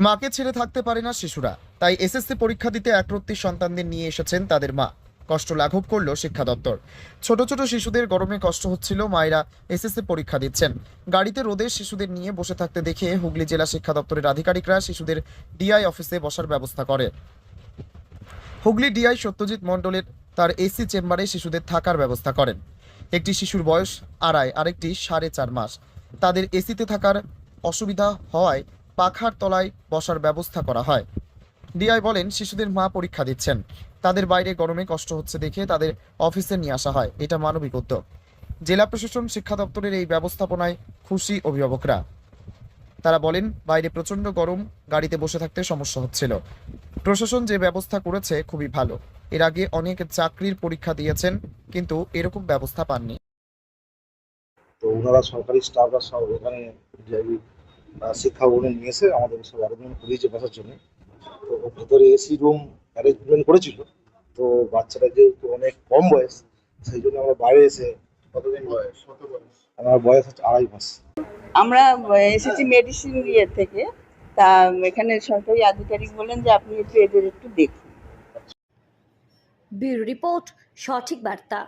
মাকে ছেড়ে থাকতে পারে না শিশুরা। তাই এসএসসি পরীক্ষা দিতে একরত্তি সন্তানদের নিয়ে এসেছেন তাদের মা। কষ্ট লাঘব করল শিক্ষা দপ্তর। ছোট ছোট শিশুদের গরমে কষ্ট হচ্ছিল, মায়েরা এসএসসি পরীক্ষা দিচ্ছেন। গাড়িতে রোদে শিশুদের নিয়ে বসে থাকতে দেখে হুগলি জেলা শিক্ষা দপ্তরের আধিকারিকরা শিশুদের ডিআই অফিসে বসার ব্যবস্থা করে। হুগলি ডিআই সত্যজিৎ মণ্ডলের তার এসি চেম্বারে শিশুদের থাকার ব্যবস্থা করেন। একটি শিশুর বয়স আড়াই, আরেকটি সাড়ে চার মাস। তাদের এসিতে থাকার অসুবিধা হওয়ায় পাখার তলায় বসার ব্যবস্থা করা হয়। ডিআই বলেন, শিশুদের মা পরীক্ষা দিচ্ছেন। তাদের বাইরে গরমে কষ্ট হচ্ছে দেখে তাদের অফিসে নিয়ে আসা হয়। এটা মানবিক উদ্যোগ। জেলা প্রশাসন, শিক্ষা দপ্তরের এই ব্যবস্থাপনায় খুশি অভিভাবকরা। তারা বলেন, বাইরে প্রচণ্ড গরম, গাড়িতে বসে থাকতে সমস্যা হচ্ছিল। প্রশাসন যে ব্যবস্থা করেছে খুবই ভালো। এর আগে অনেক চাকরির পরীক্ষা দিয়েছেন, কিন্তু এরকম ব্যবস্থা পাননি। তো ওনারা সরকারি স্টাফরা সব এখানে শিক্ষা ভবনে নিয়ে এসে আমাদের সব অ্যারেঞ্জমেন্ট করিয়েছে বসার জন্য। তো ওর ভেতরে এসি রুম অ্যারেঞ্জমেন্ট করেছিল। তো বাচ্চারা যেহেতু অনেক কম বয়স সেই জন্য আমরা বাইরে এসে কতদিন বয়স? কত বয়স আমার বয়স হচ্ছে আড়াই মাস। আমরা এসেছি মেডিসিন ইয়ে থেকে। তা এখানে সরকারি আধিকারিক বলেন যে আপনি একটু এদের একটু দেখুন। ব্যুরো রিপোর্ট সঠিক বার্তা।